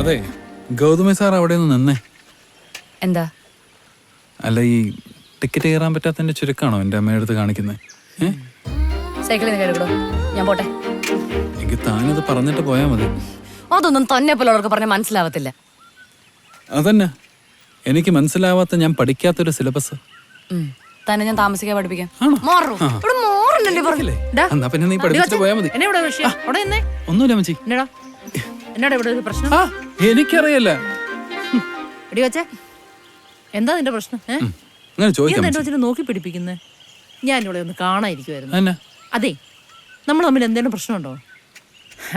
അതെ ഗൗതമി സാർ അവിടെ നിന്ന്. നിന്നേ എന്താ? അല്ല ഈ ടിക്കറ്റ് കയറാൻ പറ്റാത്തതിന്റെ ചുരുക്കാണോ എന്റെ അമ്മയുടെ അടുത്ത് കാണിക്കുന്നത് സൈക്കിളിൽ നിന്ന് ഞാൻ പോട്ടെ. എനിക്ക് താനത് പറഞ്ഞിട്ട് പോയാ മതി. അതൊന്നും തന്നെ പോലുള്ളവർക്ക് പറഞ്ഞ മനസ്സിലാവത്തില്ല. അതന്നെ. എനിക്ക് മനസ്സിലാവാത്ത ഞാൻ പഠിക്കാത്തൊരു സിലബസ്. തന്നെ ഞാൻ താമസിക്കാൻ പഠിപ്പിക്കാം. മാറൂ. ഇവിടെ മാറുന്നല്ലേ പറഞ്ഞു. ഡാ. എന്നാ പിന്നെ നീ പഠിപ്പിച്ചിട്ട് പോയാ മതി. എന്നെ ഇവിടെ വിഷയം അവിടെ ഒന്നുമില്ല മച്ചി. എന്നടാ. എന്നടാ ഇവിടെ ഒരു പ്രശ്നം? എനിക്കറിയല്ല. എടി വച്ചേ. എന്താ നിന്റെ പ്രശ്നം? അങ്ങനെ ചോദിക്കാം നോക്കി പിടിപ്പിക്കുന്നേ? ഞാൻ ഇവിടെ ഒന്ന് കാണാതിരിക്കുമായിരുന്നു അതെ. നമ്മൾ തമ്മിൽ എന്തെങ്കിലും പ്രശ്നമുണ്ടോ?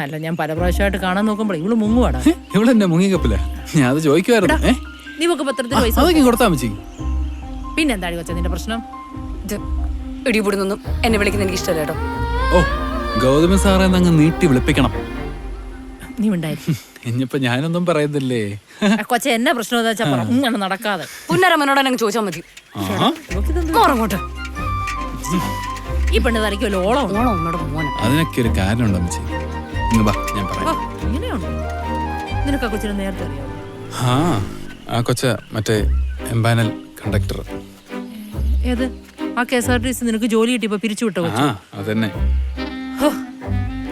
അല്ല ഞാൻ പല പ്രാവശ്യമായിട്ട് കാണാൻ നോക്കുമ്പോൾ ഇവൾ മുങ്ങുവാടാ. ഇവിടെ എന്നെ മുങ്ങിക്കപ്പില്ല? ഞാൻ അത് ചോദിക്കുമായിരുന്നു നീ പത്രത്തിൽ പൈസ കൊടുത്താ മച്ചി. പിന്നെ എന്താടി വെച്ചാ നിന്റെ പ്രശ്നം? ഇത് ഇടിപൊടുന്നൊന്നും എന്നെ വിളിക്കുന്ന എനിക്ക് ഇഷ്ടമല്ല കേട്ടോ. ഓ ഗൗതമി സാറെ അങ്ങ് നീട്ടി വിളിപ്പിക്കണം. നീ ഉണ്ടായിരുന്നു ഇനിയിപ്പോ ഞാനൊന്നും പറയുന്നില്ലേ കൊച്ച എന്നാ പ്രശ്നം എന്താ വെച്ചാ ഇങ്ങനെ നടക്കാതെ. പുന്നരമ്മനോട് അങ്ങ് ചോദിച്ചാൽ മതി. ഇവക്കിതെന്ത്? ഈ പെണ്ണ് തലയ്ക്കുമല്ലോ ഓളം ഉണ്ട്. ഓണം അമ്മയുടെ മോനെ. അതിനൊക്കെ ഒരു കാര്യമുണ്ട് അമ്മച്ചി. ഇങ്ങ് വാ ഞാൻ പറയാം. ഇങ്ങനെയുണ്ട്? നിനക്ക് കൊച്ചിനെ നേരത്തെ അറിയാം ആ ആ കൊച്ച മറ്റേ എംപാനൽ കണ്ടക്ടർ. ഏത്? ആ K S R T C നിനക്ക് ജോലി കിട്ടിയപ്പോ പിരിച്ചു വിട്ടോ ആ അതന്നെ. ഹോ,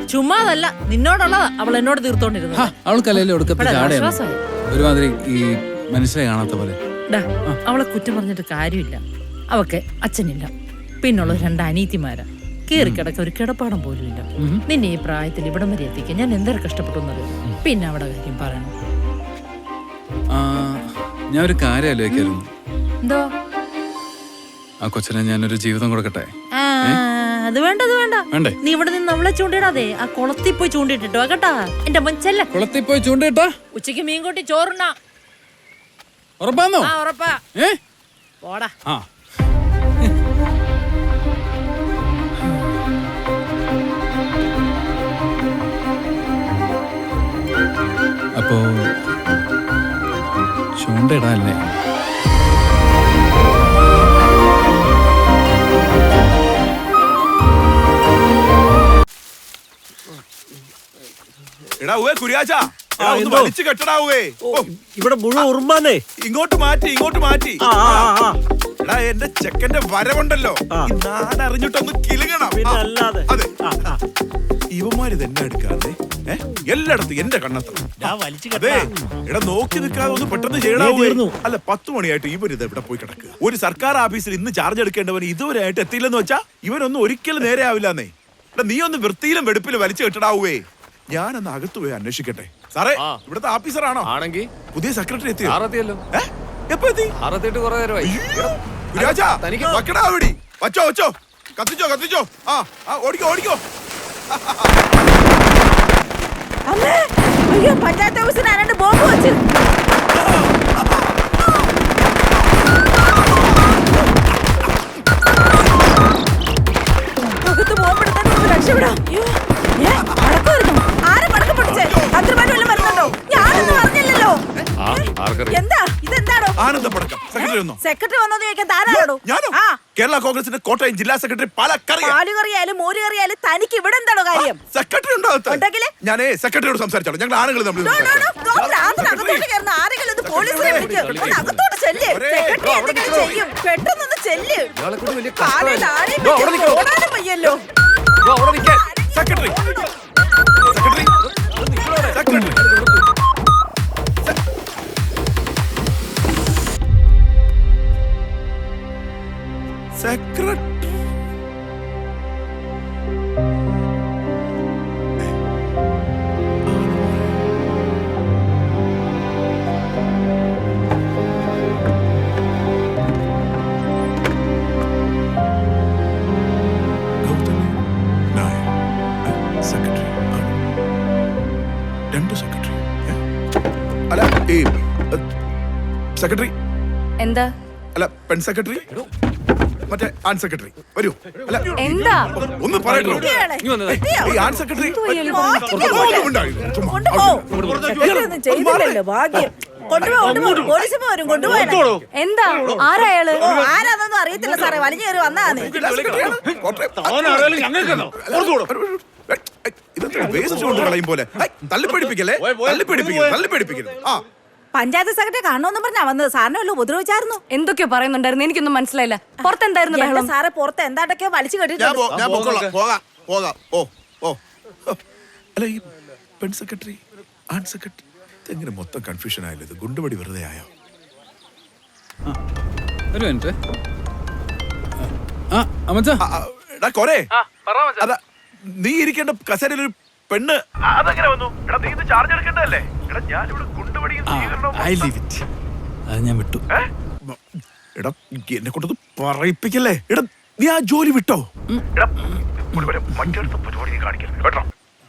ചുമ്മാതല്ല നിന്നോടുള്ളതാ. അവൾ എന്നോട് തീർത്തോണ്ടിരുന്നത്. അവൾക്കല്ലേ ഒടുക്കത്തെ ഇവിടെ ചാടയാണ്. ഒരുമാതിരി ഈ മനുഷ്യരെ കാണാത്ത പോലെ. ഡാ, അവളെ കുറ്റം പറഞ്ഞിട്ട് കാര്യമില്ല. അവക്ക് അച്ഛനില്ല. പിന്നുള്ള രണ്ട് അനീതിമാരാ കേറി കിടക്ക ഒരു കിടപ്പാടം പോലും ഇല്ല. നിന്നെ ഈ പ്രായത്തിൽ ഇവിടം വരെ എത്തിക്കാൻ ഞാൻ എന്തൊരു കഷ്ടപ്പെട്ടു എന്നറിയോ പിന്നെ അവിടെ കാര്യം പറയണം. ആ, ഞാൻ ഒരു കാര്യം ആലോചിക്കായിരുന്നു. എന്തോ? ആ കൊച്ചിനെ ഞാനൊരു ജീവിതം കൊടുക്കട്ടെ? ആ, അത് വേണ്ട അത് വേണ്ട. വേണ്ടേ? നീ ഇവിടെ നിന്ന് അവളെ ചൂണ്ടിടാതെ ആ കുളത്തിൽ പോയി ചൂണ്ടിട്ടോ കേട്ടാ? എന്റെ മൊഞ്ചല്ല കുളത്തിൽ പോയി ചൂണ്ടിട്ടാ ഉച്ചയ്ക്ക് മീൻ കൂട്ടി ചോറുണ്ണ. ഉറപ്പാന്നോ? ആ ഉറപ്പാ. ഏ? പോടാ. ആ. അപ്പോ ചൂണ്ടയിടാല്ലേ എടാ ഉവേ കുര്യാച്ചാ. എടാ, ഒന്ന് എന്തോ? വലിച്ചു കെട്ടടാവേ ഇവിടെ മുഴുവൻ ഉറുമ്പാന്നേ. ഇങ്ങോട്ട് മാറ്റി ഇങ്ങോട്ട് മാറ്റി. ആ ആ ആ, ആ. എടാ എന്റെ ചെക്കന്റെ വരവുണ്ടല്ലോ. ആ. ഈ നാട് അറിഞ്ഞിട്ടൊന്ന് കിലുങ്ങണം. പിന്നെ ആ, അല്ലാതെ. അതെ. ആ, ആ. ഇവന്മാര് തന്നെ എടുക്കാതെ ഏ? എല്ലായിടത്തും എന്റെ കണ്ണെത്തണം ഞാൻ വലിച്ചു അതെ. കെട്ടാ. എടാ നോക്കി നിൽക്കാതെ ഒന്ന് പെട്ടെന്ന് ചെയ്യണാവേ തീർന്നു. അല്ല പത്ത് മണിയായിട്ട് ഇവരിത് എവിടെ പോയി കിടക്കുക? ഒരു സർക്കാർ ഓഫീസിൽ ഇന്ന് ചാർജ് എടുക്കേണ്ടവൻ ഇതുവരെ ആയിട്ട് എത്തിയില്ലെന്ന് വെച്ചാ ഇവനൊന്നും ഒരിക്കലും നേരെ ആവില്ലെന്നേ. എടാ നീ ഒന്ന് വൃത്തിയിലും വെടുപ്പിലും വലിച്ചു കെട്ടടാവേ ഞാനൊന്ന് അകത്ത് പോയി അന്വേഷിക്കട്ടെ. സാറേ ഇവിടുത്തെ ഓഫീസറാണോ ആണെങ്കിൽ പുതിയ സെക്രട്ടറി എത്തിയോ? ആറെത്തിയല്ലോ. ഏ? എപ്പോ എത്തി? ആറെത്തിയിട്ട് കുറെ നേരമായി. ഗുരുരാജാ, തനിക്ക് വെക്കടാ അവിടെ. വച്ചോ വച്ചോ. കത്തിച്ചോ കത്തിച്ചോ. ആ ആ ഓടിക്കോ ഓടിക്കോ. അമ്മേ അയ്യോ പഞ്ചായത്ത് ഓഫീസിന് ആരാണ്ട് ബോംബ് വെച്ച്? ആ എന്താ? ഇതെന്താണോ ആനന്ദ പടക്കം. സെക്രട്ടറി ഒന്നോ സെക്രട്ടറി വന്നോന്ന് ചോദിക്കാൻ താരാണോ ഞാനോ? കേരള കോൺഗ്രസിന്റെ കോട്ടയം ജില്ലാ സെക്രട്ടറി പാലക്കറിയ. പാൽ കറിയായാലും തനിക്ക് ഇവിടെ എന്താണോ കാര്യം? സെക്രട്ടറി ഉണ്ടോ അകത്ത്? ഉണ്ടെങ്കിൽ? ഞാനേ സെക്രട്ടറിയോട് സംസാരിച്ചോളൂ. ഞങ്ങൾ ആണുങ്ങൾ തമ്മിൽ ഡോ, സെക്രട്ടറി സെക്രട്ടറി ആണ്. രണ്ട് സെക്രട്ടറി? അല്ല ഈ സെക്രട്ടറി എന്താ അല്ല പെൺ സെക്രട്ടറി മറ്റേ ആൺ സെക്രട്ടറി വരൂ. അല്ല എന്താ? ഒന്ന് പറയട്ടോ? ഈ ആൺ സെക്രട്ടറി. ഒന്നും ചെയ്തില്ലല്ലോ ഭാഗ്യം. കൊണ്ടുപോ കൊണ്ടുപോ. പോലീസിന് എന്താ? ആരാ അയാൾ? ഓ ആരാന്നൊന്നും അറിയത്തില്ല സാറേ. വലിഞ്ഞു കയറി. കോട്ടയം. ഇതെന്താ വേസ്റ്റ് കൊണ്ട് കളയും പോലെ തള്ളിപ്പിടിപ്പിക്കല്ലേ തള്ളിപ്പിടിപ്പിക്കല്ലേ തള്ളിപ്പിടിപ്പിക്കല്ലേ ആ പഞ്ചായത്ത് സെക്രട്ടറി കാണണമെന്നും പറഞ്ഞാ വന്നത്. സാറിനെ വല്ല ഉപദ്രവിച്ചായിരുന്നു? എന്തൊക്കെയോ പറയുന്നുണ്ടായിരുന്നു. എനിക്കൊന്നും മനസ്സിലായില്ല. പുറത്തെന്തായിരുന്നു എന്റെ ബഹളം? സാറെ പുറത്ത് എന്താണ്ടൊക്കെയോ വലിച്ചു ഞാൻ കെട്ടിട്ടുണ്ട് പോ- ഞാൻ പൊക്കോളാം. പോകാം പോകാം ഓ ഓ. അല്ല ഈ പെൺ സെക്രട്ടറി ആൺ സെക്രട്ടറി ഇതെങ്ങനെ മൊത്തം കൺഫ്യൂഷൻ ആയല്ലോ? ഇത് ഗുണ്ടുപടി വെറുതെ ആയോ? ഒരു മിനിറ്റ്. ആ അമ്മച്ച. ആ, ആ, എടാ കൊരേ അതാ നീ ഇരിക്കേണ്ട കസേരയിൽ ഒരു പെണ്ണ് അതെങ്ങനെ വന്നു? എടാ നീ ഇത് ചാർജ് എടുക്കണ്ടല്ലേ എടാ ഞാനിവിടെ ഐ ലീവ് ഇറ്റ് അത് ഞാൻ വിട്ടു. എടാ എന്നെ കൊണ്ടത് പറയിപ്പിക്കല്ലേ? എടാ നീ ആ ജോലി വിട്ടോ? എടാ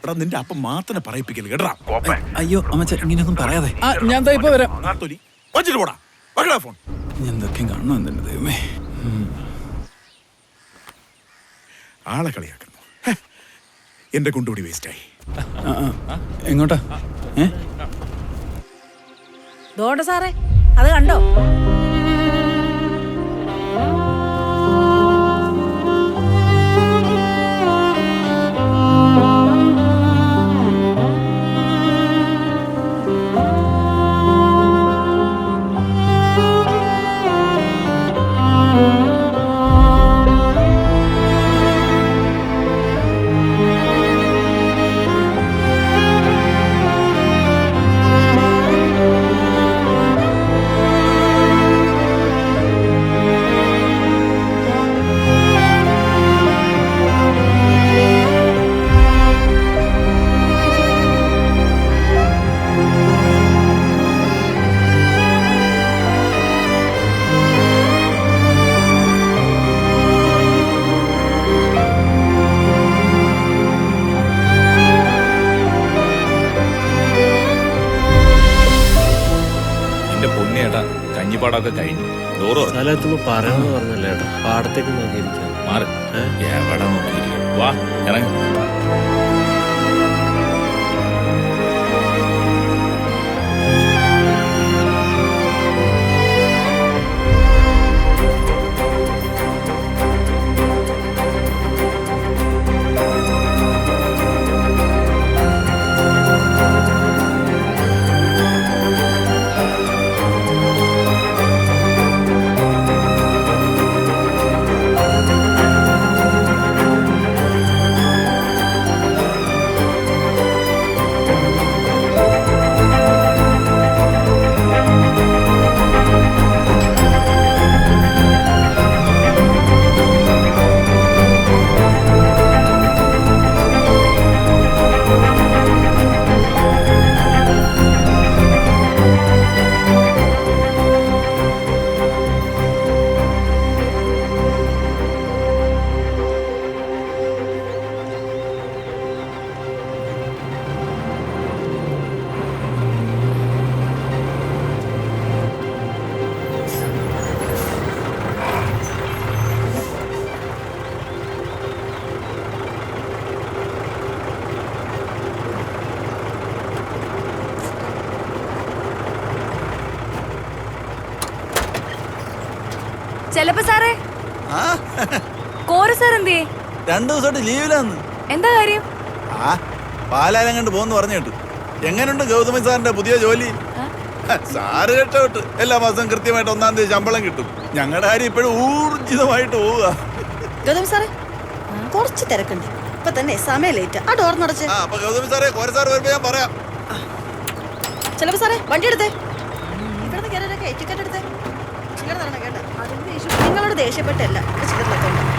എടാ നിന്റെ അപ്പം മാത്രമേ പറയിപ്പിക്കല്ലേ? കേട്ടാ. അയ്യോ അമ്മച്ച ഇങ്ങനെയൊന്നും പറയാതെ. ഞാൻ ദാ ഇപ്പൊ വരാം. വച്ചിട്ട് പോടാ. വെക്കടാ ഫോൺ. ഞാൻ എന്തൊക്കെയും കാണണം എന്തിന്റെ ദൈവമേ. ആളെ കളിയാക്കുന്നു. എന്റെ കൊണ്ടുപിടി വേസ്റ്റായി എങ്ങോട്ടാ? ഏ? ദോണ്ട സാറേ അത് കണ്ടോ? കഞ്ഞിപ്പാടൊക്കെ കഴിഞ്ഞു. ഡോറ് തുറക്ക്. സ്ഥലത്തുമ്പോ പറയണമെന്ന് പറഞ്ഞല്ലേ ഏട്ടാ? പാടത്തേക്ക് നോക്കിയിരിക്കാം. മാറ്. എവിടെ നോക്കിയിരിക്കും? വാ ഇറങ്ങ. ചെലപ്പോ സാറേ? കോര സാർ എന്തേ രണ്ടു ദിവസമായിട്ട് ലീവിലാന്ന് എന്താ കാര്യം? ആ പാലാരം കണ്ട് പോന്ന് പറഞ്ഞു കേട്ടു. എങ്ങനെയുണ്ട് ഗൗതമൻ സാറിന്റെ പുതിയ ജോലി? സാറ് രക്ഷപ്പെട്ട്. എല്ലാ മാസം കൃത്യമായിട്ട് ഒന്നാം തീയതി ശമ്പളം കിട്ടും. ഞങ്ങളുടെ കാര്യം ഇപ്പോഴും ഊർജിതമായിട്ട് പോവുക. ഗൗതം സാറേ കുറച്ച് തിരക്കുണ്ട്. ഇപ്പൊ തന്നെ സമയം ലേറ്റ് ആ ഡോർ നടച്ച്. ആ അപ്പൊ ഗൗതം സാറേ കോര സാർ വരുമ്പോ ഞാൻ പറയാം. ചിലപ്പോ സാറേ വണ്ടി എടുത്തേ. ഇവിടുന്ന് കയറിയൊക്കെ ടിക്കറ്റ് എടുത്തേ. കേട്ടോ. നിങ്ങളോട് ദേഷ്യപ്പെട്ടല്ല. ടിക്കറ്റ്